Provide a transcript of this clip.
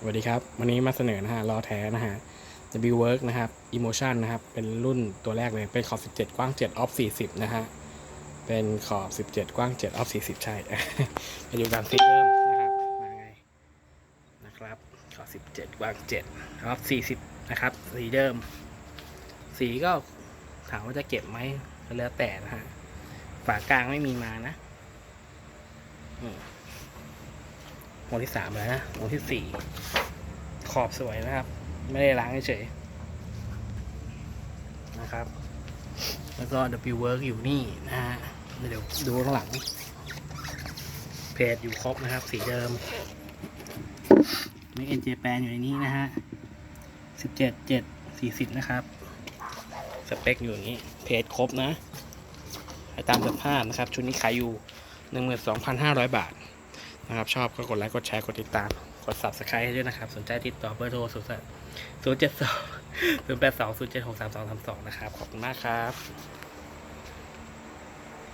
สวัสดีครับ วันนี้มาเสนอนะฮะล้อแท้นะฮะ W Work นะครับ Emotion นะครับ เป็นรุ่นตัวแรกเลย เป็นขอบ 17 กว้าง 7 ออฟ 40 นะฮะ เป็นขอบ 17 กว้าง 7 ออฟ 40 ใช่มาอยู่กันสีเดิมนะครับ มาไง นะครับ ขอบ 17 กว้าง 7 ออฟ 40 นะครับ สีเดิม สีก็ถามว่าจะเก็บไหมก็แล้วแต่นะฮะ ฝากลางไม่มีมานะอืม วงที่สามแล้วนะวงที่สี่ขอบสวยนะครับ ไม่ได้ล้างเฉยนะครับ แล้วก็ W Work อยู่นี่นะฮะเดี๋ยวดูข้างหลัง เพจอยู่ครบนะครับ สีเดิมมีเอ็นเจแปนอยู่ในนี้นะฮะสิบเจ็ดเจ็ดสี่สิบนะครับ สเปคอยู่อย่างนี้ เพจครบนะตามสภาพนะครับ ชุดนี้ขายอยู่หนึ่งหมื่นสองพันห้าร้อยบาท นะครับชอบก็กดไลค์กดแชร์กดติดตาม กด subscribe ให้ด้วยนะครับ สนใจติดต่อเบอร์โทรศูนย์ศูนย์เจ็ดสองศูนย์แปดสองศูนย์เจ็ดหกสามสองสามสองนะครับ ขอบคุณมากครับ